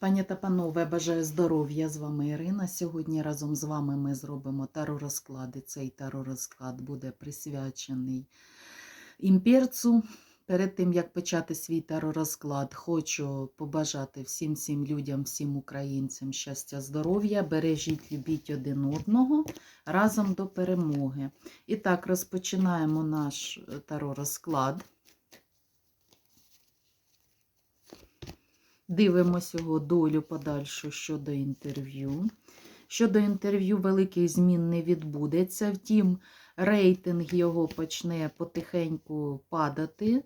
Пані та панове, бажаю здоров'я. З вами Ірина. Сьогодні разом з вами ми зробимо таро-розклади. Цей таро-розклад буде присвячений імперцу. Перед тим, як почати свій таро-розклад, хочу побажати всім всім людям, всім українцям щастя, здоров'я. Бережіть, любіть один одного разом до перемоги. І так, розпочинаємо наш е, таро-розклад. Дивимося його долю подальшу щодо інтерв'ю. Щодо інтерв'ю, великих змін не відбудеться. Втім, рейтинг його почне потихеньку падати.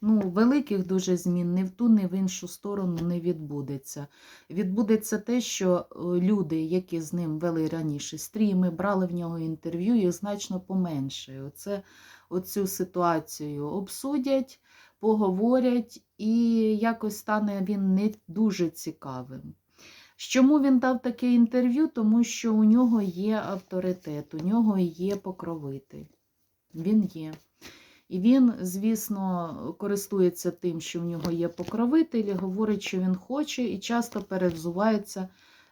Ну, великих дуже змін ні в ту, ні в іншу сторону не відбудеться. Відбудеться те, що е, люди, які з ним вели раніше стріми, брали в нього інтерв'ю, їх значно поменшає. Оце, оцю ситуацію обсудять, поговорять, і якось стане він не дуже цікавим. Чому він дав таке інтерв'ю? Тому що у нього є авторитет, у нього є покровитель. Він є. І він, звісно, користується тим, що в нього є покровитель, і говорить, що він хоче, і часто перевзувається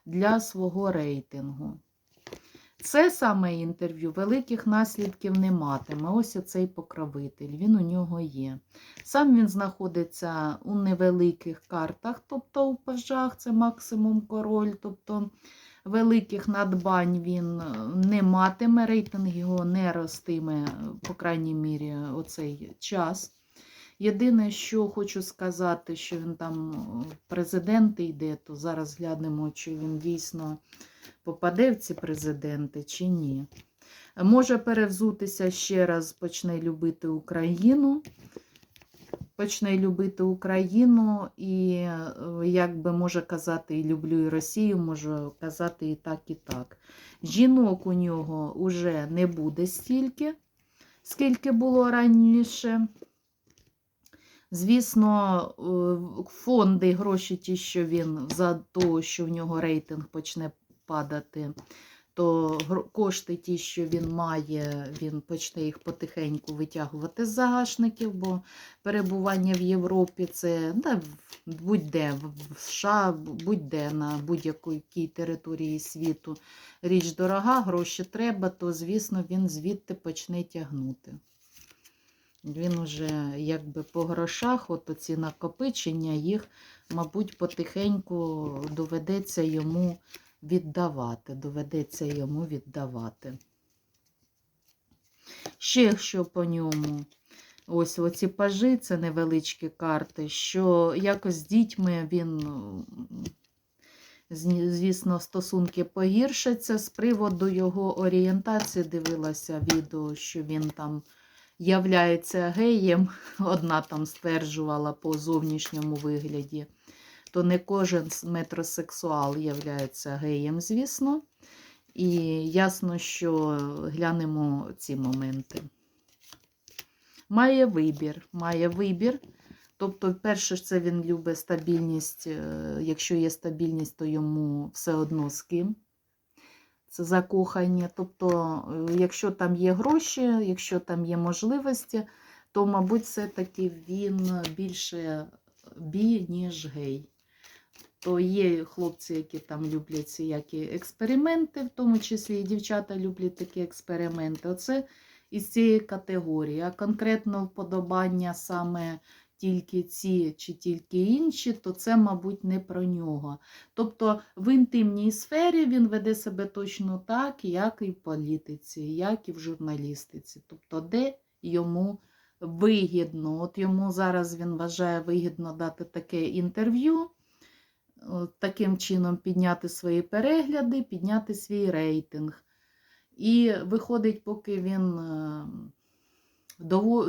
для свого рейтингу. Це саме інтерв'ю великих наслідків не матиме. Ось оцей покровитель, він у нього є. Сам він знаходиться у невеликих картах, тобто у пажах це максимум король, тобто великих надбань він е, не матиме, рейтинг його не ростиме, по крайній мірі, оцей час. Єдине, що хочу сказати, що він там е, в президенти йде, то зараз глянемо, чи він дійсно попаде в ці президенти чи ні. Може перевзутися ще раз, почне любити Україну. Почне любити Україну і, е, як би може казати, і люблю і Росію, можу казати і так, і так. Жінок у нього вже не буде стільки, скільки було раніше. Звісно, е, фонди, гроші, ті, що він за те, що в нього рейтинг почне падати, то кошти ті, що він має, він почне їх потихеньку витягувати з загашників, бо перебування в Європі це да, будь-де, в США, будь-де на будь-якій території світу річ дорога, гроші треба, то, звісно, він звідти почне тягнути. Він уже якби по грошах, от оці накопичення, їх, мабуть, потихеньку доведеться йому віддавати. Доведеться йому віддавати. Ще що по ньому. Ось оці пажи, це невеличкі карти, що якось з дітьми він, звісно, стосунки погіршаться. З приводу його орієнтації дивилася відео, що він там являється геєм. Одна там стверджувала по зовнішньому вигляді. То не кожен метросексуал являється геєм, звісно. І ясно, що глянемо ці моменти. Має вибір. Має вибір. Тобто, перше, це він любить стабільність. е, Якщо є стабільність, то йому все одно з ким. Це закохання. Тобто, е, якщо там є гроші, якщо там є можливості, то, мабуть, все-таки він більше бі, ніж гей. То є хлопці, які там люблять всякі експерименти, в тому числі і дівчата люблять такі експерименти. Оце із цієї категорії. А конкретно вподобання саме тільки ці чи тільки інші, то це, мабуть, не про нього. Тобто в інтимній сфері він веде себе точно так, як і в політиці, як і в журналістиці. Тобто, де йому вигідно. От йому зараз він вважає вигідно дати таке інтерв'ю, таким чином підняти свої перегляди, підняти свій рейтинг. І виходить, поки він е,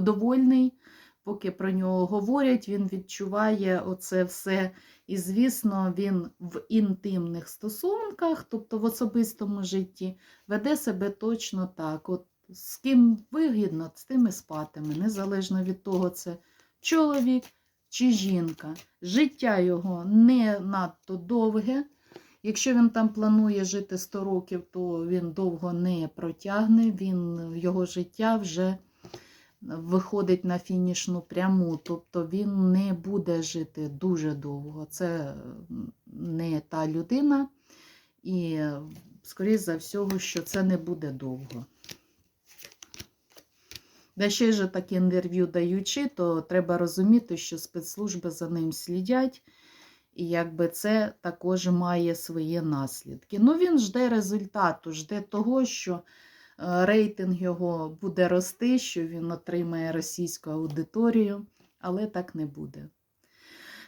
довольний, поки про нього говорять, він відчуває оце все. І, звісно, він в інтимних стосунках, тобто в особистому житті, веде себе точно так. От з ким вигідно, з тим і спатиме, незалежно від того, це чоловік чи жінка. Життя його не надто довге. Якщо він там планує жити 100 років, то він довго не протягне, він, його життя вже виходить на фінішну пряму, тобто він не буде жити дуже довго. Це не та людина, і, скоріше за всього, що це не буде довго. Да ще ж таке інтерв'ю даючи, то треба розуміти, що спецслужби за ним слідять, і якби це також має свої наслідки. Ну, він жде результату, жде того, що е, рейтинг його буде рости, що він отримає російську аудиторію, але так не буде.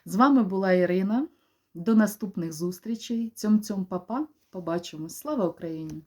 З вами була Ірина. До наступних зустрічей. Цьом-цьом, папа. Побачимось. Слава Україні!